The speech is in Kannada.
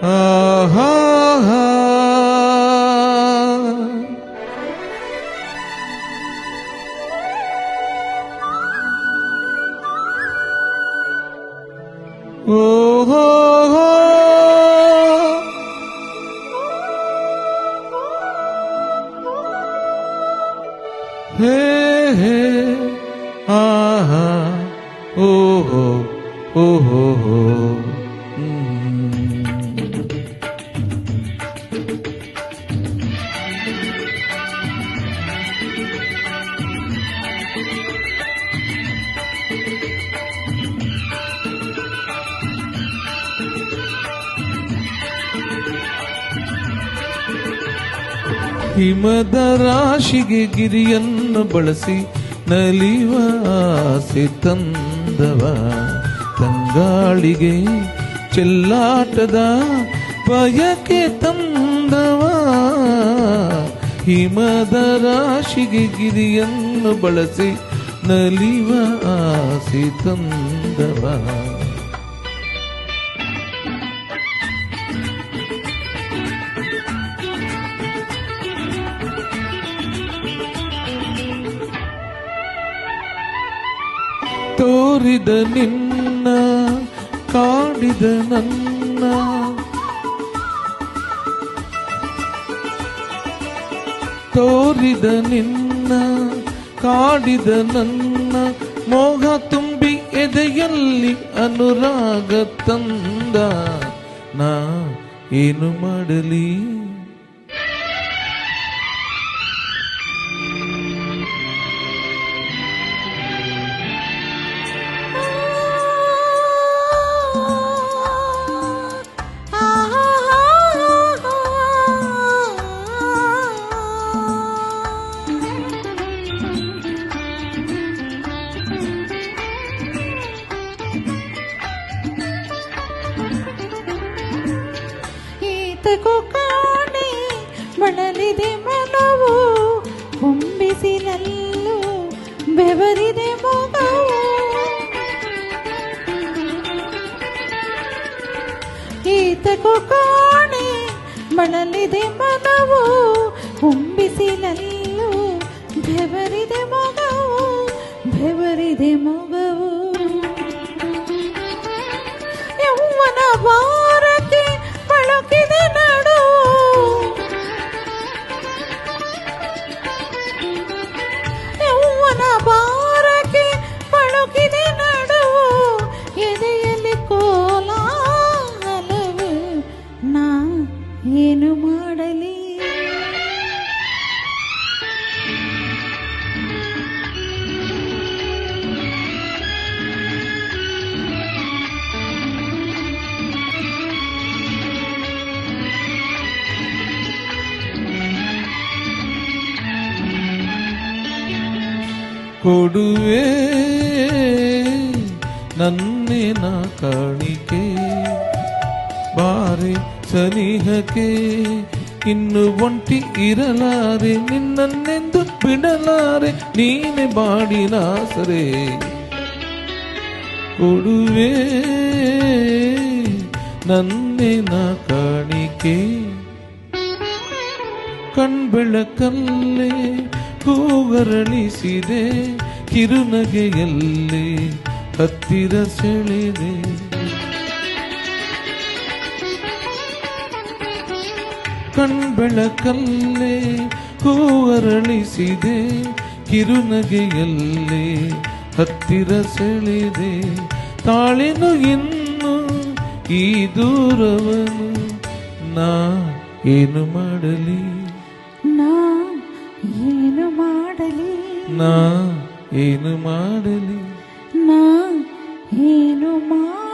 啊啊啊！哦哦哦！嘿啊哦哦哦！ಹಿಮದ ರಾಶಿಗೆ ಗಿರಿಯನ್ನು ಬಳಸಿ ನಲಿವ ಆಸೆ ತಂದವ. ತಂಗಾಳಿಗೆ ಚೆಲ್ಲಾಟದ ಬಯಕೆ ತಂದವ. ಹಿಮದ ರಾಶಿಗೆ ಗಿರಿಯನ್ನು ಬಳಸಿ ನಲಿವ ತಂದವ. ತೋರಿದ ನಿನ್ನ, ಕಾಡಿದ ನನ್ನ. ತೋರಿದ ನಿನ್ನ, ಕಾಡಿದ ನನ್ನ. ಮೋಹ ತುಂಬಿ ಎದೆಯಲ್ಲಿ ಅನುರಾಗ ತಂದ. ನಾ ಏನು ಮಾಡಲಿ? ಈತಕು ಕಾಣೆ ಬಳಲಿದೆ ಮನವು ಹೊಂಬಿಸಿನಲ್ಲೂ ಬೆವರಿದೆ ಮೊಗವು ಈತಕು ಕಾಣೆ ಬಳಲಿದೆ ಮನವು ಹೊಂಬಿಸಿನಲ್ಲೂ ಬೆವರಿದೆ ಮೊಗವು ಬೆವರಿದೆ ಮೊಗವು ಯೌವನ ಭಾರಕ್ಕೆ ಕೊಡುವೆ ನನ್ನಿನ ಕಾಣಿಕೆ. ಬಾರೆ ಸನಿಹಕ್ಕೆ ಇನ್ನು ಒಂಟಿ ಇರಲಾರೆ, ನಿನ್ನನ್ನೆಂದು ಬಿಡಲಾರೆ, ನೀನೆ ಬಾಡಿನ ಸರಿ ಕೊಡುವೆ ನನ್ನಿನ ಕಾಣಿಕೆ. ಕಣ್ಬೆಳಕಲ್ಲೇ ಕೂಗರಳಿಸಿದೆ ಕಿರುನಗೆಯಲ್ಲೇ ಹತ್ತಿರ ಸೆಳೆದೆ. ಕಣ್ಬೆಳಕಲ್ಲೇ ಕಿರುನಗೆ ಕಿರುನಗೆಯಲ್ಲೇ ಹತ್ತಿರ ಸೆಳೆದೆ. ತಾಳೆನು ಇನ್ನು ಈ ದೂರವನು, ನಾ ಏನು ಮಾಡಲಿ? ಮಾಡಲಿ. ನಾ ಏನು ಮಾಡಲಿ? ನಾ ಏನು ಮಾಡಲಿ